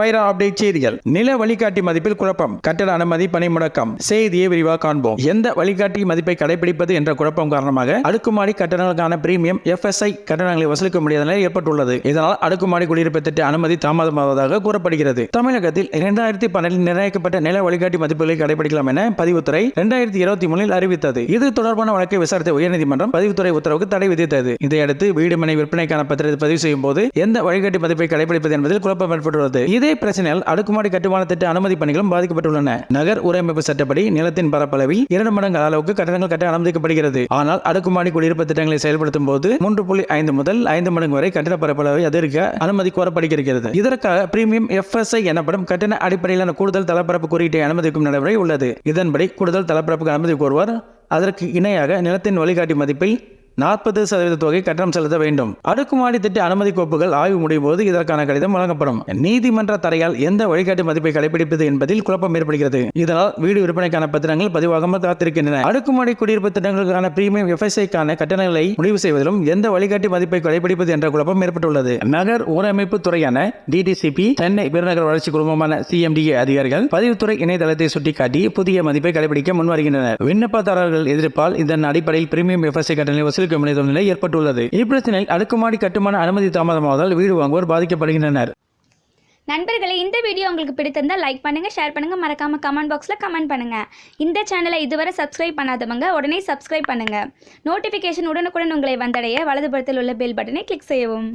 பைரா update செய்திகள். நில வழிகாட்டி மதிப்பில் குழப்பம். கட்டட அனுமதி பணி முடக்கம். செய்தியை விரிவாக காண்போம். எந்த வழிகாட்டி மதிப்பை கடைபிடிப்பது என்ற குழப்பம் காரணமாக அடுக்குமாடி கட்டணங்களுக்கான பிரீமியம் எஃப்எஸ்ஐ கட்டணங்களை வசூலிக்க முடியாத நிலை ஏற்பட்டுள்ளது. இதனால் அடுக்குமாடி குடியிருப்பு திட்ட அனுமதி தாமதமாவதாக கூறப்படுகிறது. தமிழகத்தில் இரண்டாயிரத்தி பன்னெண்டில் நிர்ணயிக்கப்பட்ட நில வழிகாட்டி மதிப்புகளை கடைபிடிக்கலாம் என பதிவுத்துறை இரண்டாயிரத்தி இருபத்தி மூணில் அறிவித்தது. இது தொடர்பான வழக்கை விசாரித்த உயர்நீதிமன்றம் பதிவுத்துறை உத்தரவுக்கு தடை விதித்தது. இதையடுத்து வீடுமனை விற்பனைக்கான பத்திரத்தை பதிவு செய்யும் போது எந்த வழிகாட்டி மதிப்பை கடைபிடிப்பது என்பதில் குழப்பம் ஏற்பட்டுள்ளது. இது பிரச்சனையால் அடுக்குமாடி கட்டுமான திட்ட அனுமதி பணிகளும் பாதிக்கப்பட்டுள்ளன. நகர் உரையமைப்பு சட்டப்படி நிலத்தின் பரப்பளவில் இரண்டு மடங்கு அளவுக்கு கட்டடங்கள் கட்ட அனுமதிக்கப்படுகிறது. ஆனால் அடுக்குமாடி குடியிருப்பு திட்டங்களை செயல்படுத்தும் போது மூன்று புள்ளி ஐந்து முதல் ஐந்து மடங்கு வரை கட்டண பரப்பளவை அதிகரிக்க அனுமதி கோரப்படுகிறது. இதற்காக பிரீமியம் எஃப்எஸ்ஐ எனப்படும் கட்டண அடிப்படையிலான கூடுதல் தளப்பரப்பு குறியீட்டை அனுமதிக்கும் நடைமுறை உள்ளது. இதன்படி கூடுதல் தளப்பரப்புக்கு அனுமதி கோருவார். அதற்கு இணையாக நிலத்தின் வழிகாட்டி மதிப்பை நாற்பது சதவீத தொகை கட்டணம் செலுத்த வேண்டும். அடுக்குமாடி திட்ட அனுமதி கோப்புகள் ஆய்வு முடியும் போது இதற்கான கடிதம் வழங்கப்படும். நீதிமன்ற தடையால் எந்த வழிகாட்டு மதிப்பை கடைபிடிப்பது என்பதில் குழப்பம் ஏற்படுகிறது. இதனால் வீடு விற்பனைக்கான பத்திரங்கள் பதிவாகாமல் காத்திருக்கின்றன. அடுக்குமாடி குடியிருப்பு திட்டங்களுக்கான பிரீமியம் எஃப்எஸ்ஐக்கான கட்டணங்களை முடிவு செய்வதிலும் எந்த வழிகாட்டு மதிப்பை கடைபிடிப்பது என்ற குழப்பம் ஏற்பட்டுள்ளது. நகர் ஊரமைப்பு துறையான டிடிசிபி சென்னை பெருநகர் வளர்ச்சி குழுமமான சிஎம்டிஏ அதிகாரிகள் பதிவுத்துறை இணையதளத்தை சுட்டிக்காட்டி புதிய மதிப்பை கடைபிடிக்க முன்வருகின்றனர். விண்ணப்பதாரர்கள் எதிர்ப்பால் இதன் அடிப்படையில் பிரீமியம் எஃப்எஸ்ஐ கட்டணங்களை மக்களுக்கு முடியாத நிலை ஏற்பட்டுள்ளது. இப்பிரச்சனையில் அடுக்குமாடி கட்டுமான அனுமதி தாமதமாவதால் வீடு வாங்குவோர் பாதிக்கப்படுகின்றனர். நண்பர்களே இந்த வீடியோ உங்களுக்கு பிடித்திருந்தால் லைக் பண்ணுங்கள் ஷேர் பண்ணுங்கள் மறக்காமல் கமெண்ட் பாக்ஸில் கமெண்ட் பண்ணுங்கள் இந்த சேனலை இதுவரை சப்ஸ்கிரைப் பண்ணாதவங்க உடனே சப்ஸ்கிரைப் பண்ணுங்கள் நோட்டிஃபிகேஷன் உடனுக்குடன் உங்களை வந்தடைய வலதுபுறத்தில் உள்ள பெல் பட்டனை கிளிக் செய்யவும்.